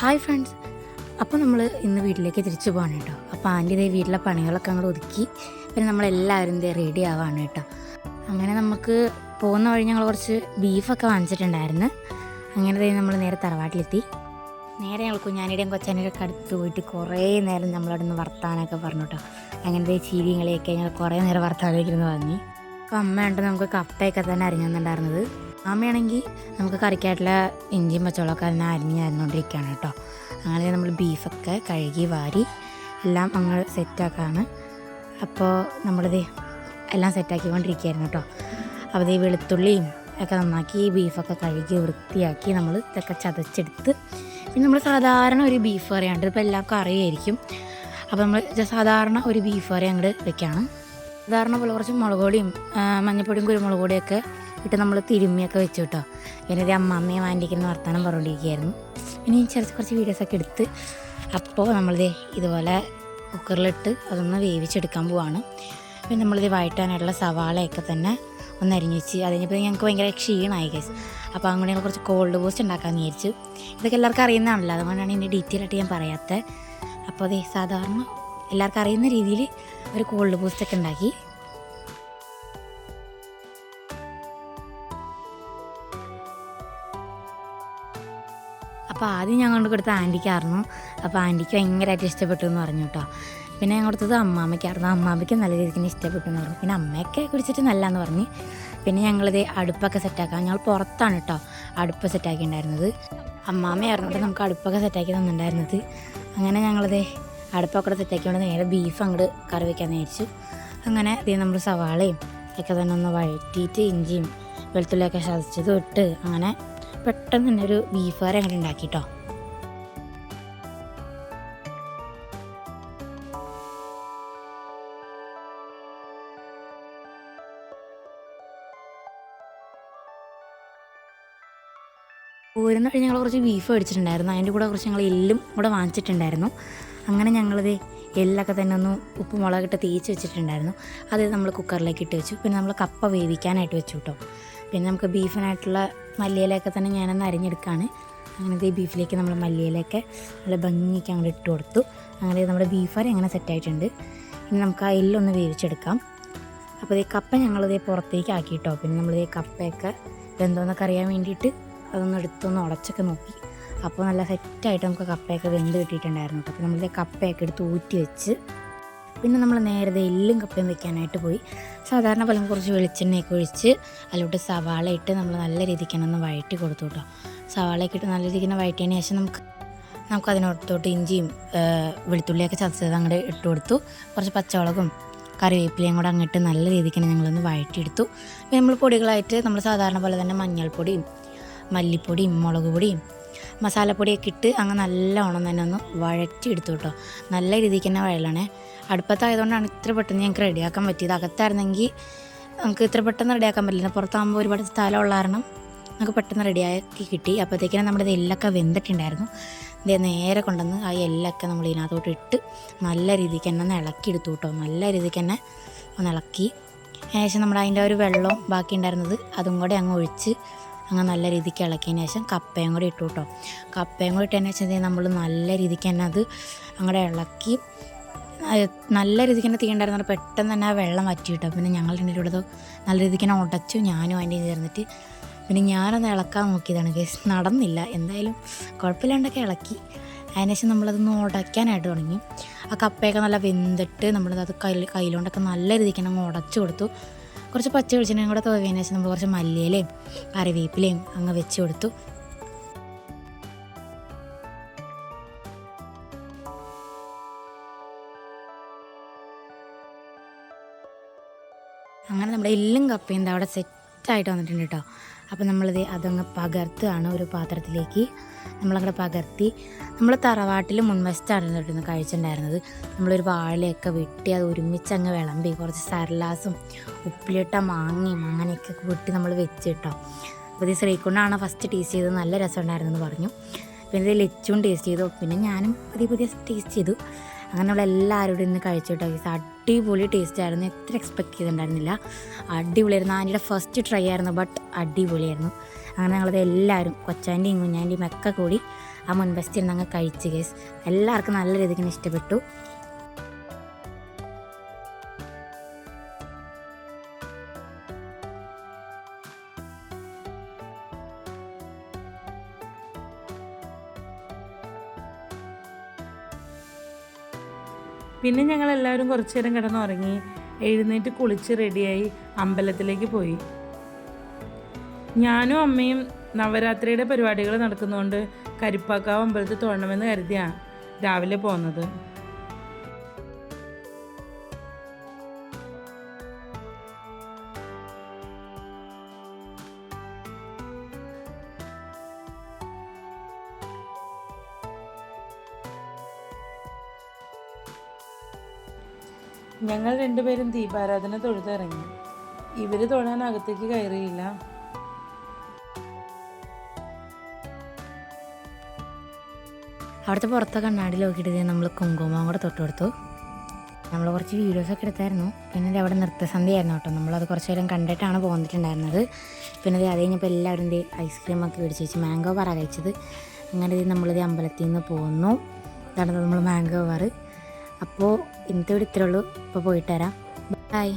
Hi friends അപ്പോൾ നമ്മൾ ഇന്ന് വീട്ടിലേക്ക് തിരിച്ചു പോകണം കേട്ടോ. അപ്പോൾ ആന്റി വീട്ടിലെ പണികളൊക്കെ അങ്ങോട്ട് ഒതുക്കി. പിന്നെ നമ്മളെല്ലാവരും ഇതേ റെഡി ആവാണ് കേട്ടോ. അങ്ങനെ നമുക്ക് പോകുന്ന വഴി ഞങ്ങൾ കുറച്ച് ബീഫൊക്കെ വാങ്ങിച്ചിട്ടുണ്ടായിരുന്നു. അങ്ങനെ തന്നെ നമ്മൾ നേരെ തറവാട്ടിലെത്തി. നേരെ ഞങ്ങൾ കുഞ്ഞാനിയുടെയും കൊച്ചാനിയുടെ ഒക്കെ അടുത്ത് പോയിട്ട് കുറേ നേരം നമ്മളവിടെ നിന്ന് വർത്താനൊക്കെ പറഞ്ഞു കേട്ടോ. അങ്ങനത്തെ ചീരിയും കളിയൊക്കെ ഞങ്ങൾ കുറേ നേരം വർത്താനമൊക്കെ വാങ്ങി. അപ്പോൾ അമ്മയുണ്ട് നമുക്ക് കപ്പയൊക്കെ തന്നെ അരിഞ്ഞുണ്ടായിരുന്നത് അമ്മയാണെങ്കിൽ നമുക്ക് കറിക്കായിട്ടുള്ള ഇഞ്ചിയും പച്ചവളമൊക്കെ അതിനെ അരിഞ്ഞ് അരിഞ്ഞുകൊണ്ടിരിക്കുകയാണ് കേട്ടോ. അങ്ങനെ നമ്മൾ ബീഫൊക്കെ കഴുകി വാരി എല്ലാം അങ്ങ് സെറ്റാക്കാണ്. അപ്പോൾ നമ്മളിത് എല്ലാം സെറ്റാക്കിക്കൊണ്ടിരിക്കുകയായിരുന്നു കേട്ടോ. അപ്പോൾ ഈ വെളുത്തുള്ളിയും ഒക്കെ നന്നാക്കി ബീഫൊക്കെ കഴുകി വൃത്തിയാക്കി നമ്മൾ ഇതൊക്കെ ചതച്ചെടുത്ത് പിന്നെ നമ്മൾ സാധാരണ ഒരു ബീഫ് കറിയാണ്ട് ഇപ്പോൾ എല്ലാം കറിയായിരിക്കും. അപ്പോൾ നമ്മൾ സാധാരണ ഒരു ബീഫ് കറി അങ്ങോട്ട് വെക്കുകയാണ്. സാധാരണ പോലെ കുറച്ച് മുളക് പൊടിയും മഞ്ഞൾപ്പൊടിയും കുരുമുളക് പൊടിയൊക്കെ ഇട്ട് നമ്മൾ തിരുമ്മിയൊക്കെ വെച്ചു കേട്ടോ ഇങ്ങനെ ഒരു അമ്മമ്മയും ആന്റിക്കുന്ന വർത്തമാനം പറഞ്ഞുകൊണ്ടിരിക്കുകയായിരുന്നു ഇനി ചെറിയ കുറച്ച് വീഡിയോസൊക്കെ എടുത്ത് അപ്പോൾ നമ്മളിത് ഇതുപോലെ കുക്കറിലിട്ട് അതൊന്ന് വേവിച്ചെടുക്കാൻ പോവാണ്. പിന്നെ നമ്മളിത് വഴറ്റാനായിട്ടുള്ള സവാളയൊക്കെ തന്നെ ഒന്ന് അരിഞ്ഞ് വെച്ച് അത് കഴിഞ്ഞപ്പോൾ ഞങ്ങൾക്ക് ഭയങ്കര ക്ഷീണമായി കേസ് അപ്പോൾ അങ്ങനെ ഞങ്ങൾ കുറച്ച് കോൾഡ് ബൂസ്റ്റ് ഉണ്ടാക്കാൻ വിചാരിച്ചു. ഇതൊക്കെ എല്ലാവർക്കും അറിയുന്നതാണല്ലോ അതുകൊണ്ടാണ് ഇതിന്റെ ഡീറ്റെയിൽ ആയിട്ട് ഞാൻ പറയാത്തത് അപ്പോൾ അതേ സാധാരണ എല്ലാവർക്കും അറിയുന്ന രീതിയിൽ ഒരു കോൾഡ് ബൂസ്റ്റൊക്കെ ഉണ്ടാക്കി അപ്പോൾ ആദ്യം ഞാൻ കൊണ്ട് കൊടുത്ത ആന്റിക്കായിരുന്നു. അപ്പോൾ ആന്റിക്ക് ഭയങ്കരമായിട്ട് ഇഷ്ടപ്പെട്ടു എന്ന് പറഞ്ഞു കേട്ടോ പിന്നെ ഞാൻ കൊടുത്തത് അമ്മാമ്മയ്ക്കായിരുന്നു. അമ്മാമ്മയ്ക്ക് നല്ല രീതിക്ക് ഇഷ്ടപ്പെട്ടു എന്ന് പറഞ്ഞു. പിന്നെ അമ്മയൊക്കെ കുടിച്ചിട്ട് നല്ലതെന്ന് പറഞ്ഞു. പിന്നെ ഞങ്ങളിത് അടുപ്പൊക്കെ സെറ്റാക്കാം. ഞങ്ങൾ പുറത്താണ് കേട്ടോ അടുപ്പ് സെറ്റാക്കിയിട്ടുണ്ടായിരുന്നത് അമ്മാമ്മയായിരുന്നു കേട്ടോ നമുക്ക് അടുപ്പൊക്കെ സെറ്റാക്കി തന്നിട്ടുണ്ടായിരുന്നത് അങ്ങനെ ഞങ്ങളിത് അടുപ്പൊക്കെ സെറ്റാക്കിക്കൊണ്ട് നേരെ ബീഫ് അങ്ങോട്ട് കറി വയ്ക്കാൻ വിചാരിച്ചു അങ്ങനെ ഇത് നമ്മൾ സവാളയും ഒക്കെ തന്നെ ഒന്ന് വഴറ്റിയിട്ട് ഇഞ്ചിയും വെളുത്തുള്ളിയൊക്കെ ചതച്ചതും ഇട്ട് അങ്ങനെ പെട്ടെന്ന് തന്നെ ഒരു ബീഫ് കറി അങ്ങനെ ഉണ്ടാക്കി കേട്ടോ പോരുന്ന വഴി ഞങ്ങൾ കുറച്ച് ബീഫ് മേടിച്ചിട്ടുണ്ടായിരുന്നു. അതിന്റെ കൂടെ കുറച്ച് ഞങ്ങൾ എല്ലും കൂടെ വാങ്ങിച്ചിട്ടുണ്ടായിരുന്നു. അങ്ങനെ ഞങ്ങളത് എല്ലൊക്കെ തന്നെ ഒന്ന് ഉപ്പ് മുളകിട്ട് തേച്ച് വെച്ചിട്ടുണ്ടായിരുന്നു. അത് നമ്മൾ കുക്കറിലേക്ക് ഇട്ട് വെച്ചു. പിന്നെ നമ്മൾ കപ്പ വേവിക്കാനായിട്ട് വെച്ചു കേട്ടോ പിന്നെ നമുക്ക് ബീഫിനായിട്ടുള്ള മല്ലിയിലൊക്കെ തന്നെ ഞാനൊന്ന് അരിഞ്ഞെടുക്കുകയാണ് അങ്ങനത്തെ ഈ ബീഫിലേക്ക് നമ്മൾ മല്ലിയിലൊക്കെ നല്ല ഭംഗിക്ക് അങ്ങോട്ട് ഇട്ട് കൊടുത്തു. അങ്ങനെ നമ്മുടെ ബീഫ് കറി അങ്ങനെ സെറ്റായിട്ടുണ്ട് ഇനി നമുക്ക് ആ എല്ലൊന്ന് വേവിച്ചെടുക്കാം. അപ്പോൾ ഈ കപ്പ ഞങ്ങളിതേ പുറത്തേക്ക് ആക്കി കേട്ടോ പിന്നെ നമ്മളിതേ കപ്പയൊക്കെ എന്തോന്നൊക്കെ അറിയാൻ വേണ്ടിയിട്ട് അതൊന്ന് എടുത്തൊന്ന് ഉടച്ചൊക്കെ നോക്കി. അപ്പോൾ നല്ല സെറ്റായിട്ട് നമുക്ക് കപ്പയൊക്കെ വെന്ത് കിട്ടിയിട്ടുണ്ടായിരുന്നു. കേട്ടോ അപ്പോൾ നമ്മളിത് കപ്പയൊക്കെ എടുത്ത് ഊറ്റി വെച്ച് പിന്നെ നമ്മൾ നേരത്തെ എല്ലും കപ്പയും വെക്കാനായിട്ട് പോയി. സാധാരണ പോലെ കുറച്ച് വെളിച്ചെണ്ണയൊക്കെ ഒഴിച്ച് അതിലോട്ട് സവാള ഇട്ട് നമ്മൾ നല്ല രീതിക്ക് ഒന്ന് വഴറ്റി കൊടുത്തു കേട്ടോ. സവാളയൊക്കെ ഇട്ട് നല്ല രീതിക്ക് വഴറ്റിയതിന് ശേഷം നമുക്ക് നമുക്ക് അതിനോടത്തോട്ട് ഇഞ്ചിയും വെളുത്തുള്ളിയൊക്കെ ചതച്ചത് അങ്ങോട്ട് ഇട്ട് കൊടുത്തു. കുറച്ച് പച്ചമുളകും കറിവേപ്പിലയും കൂടെ അങ്ങോട്ട് നല്ല രീതിക്ക് ഞങ്ങളൊന്ന് വഴറ്റിയെടുത്തു. പിന്നെ നമ്മൾ പൊടികളായിട്ട് നമ്മൾ സാധാരണ പോലെ തന്നെ മഞ്ഞൾപ്പൊടിയും മല്ലിപ്പൊടിയും മുളക് പൊടിയും മസാലപ്പൊടിയൊക്കെ ഇട്ട് അങ്ങ് നല്ലോണം തന്നെ ഒന്ന് വഴറ്റിയെടുത്തു കേട്ടോ. നല്ല രീതിക്ക് തന്നെ വഴലണേ. അടുപ്പത്തായതുകൊണ്ടാണ് ഇത്ര പെട്ടെന്ന് ഞങ്ങൾക്ക് റെഡിയാക്കാൻ പറ്റിയത്. അകത്തായിരുന്നെങ്കിൽ നമുക്ക് ഇത്ര പെട്ടെന്ന് റെഡിയാക്കാൻ പറ്റില്ല. പുറത്താകുമ്പോൾ ഒരുപാട് സ്ഥലമുള്ള കാരണം നമുക്ക് പെട്ടെന്ന് റെഡിയാക്കി കിട്ടി. അപ്പോഴത്തേക്കിനും നമ്മുടെ എല്ലൊക്കെ വെന്തിട്ടുണ്ടായിരുന്നു. ഇതേ നേരെ കൊണ്ടുവന്ന് ആ എല്ലൊക്കെ നമ്മൾ ഇതിനകത്തോട്ട് ഇട്ട് നല്ല രീതിക്ക് തന്നെ ഒന്ന് ഇളക്കി എടുത്തു കേട്ടോ. നല്ല രീതിക്ക് തന്നെ ഒന്ന് ഇളക്കി. ശേഷം നമ്മൾ അതിന്റെ ഒരു വെള്ളവും ബാക്കി ഉണ്ടായിരുന്നത് അതും കൂടെ അങ്ങ് ഒഴിച്ച് അങ്ങ് നല്ല രീതിക്ക് ഇളക്കിയതിന് ശേഷം കപ്പയും കൂടി ഇട്ടു കേട്ടോ. കപ്പയും കൂടി ഇട്ടതിന് ശേഷം നമ്മൾ നല്ല രീതിക്ക് തന്നെ അത് അങ്ങോട്ട് ഇളക്കി നല്ല രീതിക്ക് തന്നെ തീണ്ടായിരുന്നു പെട്ടെന്ന് തന്നെ ആ വെള്ളം വറ്റി കിട്ടും പിന്നെ ഞങ്ങൾ രണ്ടിലുള്ളത് നല്ല രീതിക്ക് തന്നെ ഉടച്ചു ഞാനും അതിന്റെ ചേർന്നിട്ട് പിന്നെ ഞാനൊന്ന് ഇളക്കാൻ നോക്കിയതാണ് കേസ് നടന്നില്ല. എന്തായാലും കുഴപ്പമില്ലാണ്ടൊക്കെ ഇളക്കി. അതിനുശേഷം നമ്മളതൊന്ന് ഉടയ്ക്കാനായിട്ട് തുടങ്ങി. ആ കപ്പയൊക്കെ നല്ല വെന്തിട്ട് നമ്മളത് കയ്യിൽ കയ്യിലോണ്ടൊക്കെ നല്ല രീതിക്ക് അങ്ങ് ഉടച്ചു കൊടുത്തു. കുറച്ച് പച്ച വെളിച്ചെണ്ണയും കൂടെ തോന്നിയതിനു ശേഷം നമ്മൾ കുറച്ച് മല്ലിയിലയും കറിവേപ്പിലയും അങ്ങ് വെച്ച് കൊടുത്തു. നമ്മുടെ എല്ലും കപ്പയും അവിടെ സെറ്റായിട്ട് വന്നിട്ടുണ്ട് കേട്ടോ അപ്പോൾ നമ്മളിത് അതങ്ങ് പകർത്തുകയാണ് ഒരു പാത്രത്തിലേക്ക്. നമ്മളങ്ങോട്ട് പകർത്തി നമ്മൾ തറവാട്ടിൽ മുൻവശത്താണ് കേട്ടോ കഴിച്ചിട്ടുണ്ടായിരുന്നത്. നമ്മളൊരു വാഴയൊക്കെ വെട്ടി അത് ഒരുമിച്ച് അങ്ങ് വിളമ്പി കുറച്ച് സരലാസും ഉപ്പിലിട്ട മാങ്ങയും അങ്ങനെയൊക്കെ വെട്ടി നമ്മൾ വെച്ച് കേട്ടോ അപ്പോൾ ഇത് ശ്രീകുണ്ടാണ് ഫസ്റ്റ് ടേസ്റ്റ് ചെയ്തത്. നല്ല രസമുണ്ടായിരുന്നു എന്ന് പറഞ്ഞു. പിന്നെ ഇത് ലച്ചും ടേസ്റ്റ് ചെയ്തു. പിന്നെ ഞാനും പുതിയ പുതിയ ടേസ്റ്റ് ചെയ്തു. അങ്ങനെ നമ്മളെല്ലാവരോടും ഇന്ന് കഴിച്ചു കേട്ടോ അടിപൊളി ടേസ്റ്റ് ആയിരുന്നു. എത്ര എക്സ്പെക്ട് ചെയ്തിട്ടുണ്ടായിരുന്നില്ല. അടിപൊളിയായിരുന്നു. ആന്റിയുടെ ഫസ്റ്റ് ട്രൈ ആയിരുന്നു ബട്ട് അടിപൊളിയായിരുന്നു. അങ്ങനെ ഞങ്ങളത് എല്ലാവരും കൊച്ചാന്റെയും കുഞ്ഞാന്റെയും ഒക്കെ കൂടി ആ മുൻവശത്ത് നിന്ന് അങ്ങ് കഴിച്ച് കേസ് എല്ലാവർക്കും നല്ല രീതിക്ക് ഇഷ്ടപ്പെട്ടു. പിന്നെ ഞങ്ങൾ എല്ലാവരും കുറച്ചു നേരം കിടന്നുറങ്ങി എഴുന്നേറ്റ് കുളിച്ച് റെഡിയായി അമ്പലത്തിലേക്ക് പോയി. ഞാനും അമ്മയും നവരാത്രിയുടെ പരിപാടികൾ നടക്കുന്നതുകൊണ്ട് കരിപ്പാക്കാവ് അമ്പലത്തിൽ തൊഴണമെന്ന് കരുതിയാണ് രാവിലെ പോകുന്നത് ഞങ്ങൾ രണ്ടുപേരും ദീപാരാധന തൊഴുതിറങ്ങി. ഇവർ തൊഴാൻ അകത്തേക്ക് കയറിയില്ല. അവിടുത്തെ പുറത്തെ കണ്ണാടി നോക്കിയിട്ട് നമ്മൾ കുങ്കുമം കൂടെ തൊട്ട് കൊടുത്തു നമ്മൾ കുറച്ച് വീഡിയോസൊക്കെ എടുത്തായിരുന്നു. പിന്നെ അവിടെ നൃത്തസന്ധ്യയായിരുന്നു കേട്ടോ. നമ്മളത് കുറച്ച് നേരം കണ്ടിട്ടാണ് പോന്നിട്ടുണ്ടായിരുന്നത്. പിന്നെ അത് കഴിഞ്ഞപ്പോൾ എല്ലാവരും ഇത് ഐസ്ക്രീമൊക്കെ മേടിച്ച് വെച്ച് മാംഗോ പറ കഴിച്ചത്. അങ്ങനെ നമ്മളിത് അമ്പലത്തിൽ നിന്ന് പോകുന്നു ഇതാണ് നമ്മൾ മാംഗോ ബാറ് അപ്പോൾ ഇന്നത്തെ ഇവിടെ ഇത്രേ ഉള്ളൂ ഇപ്പോൾ പോയിട്ട് വരാം ബൈ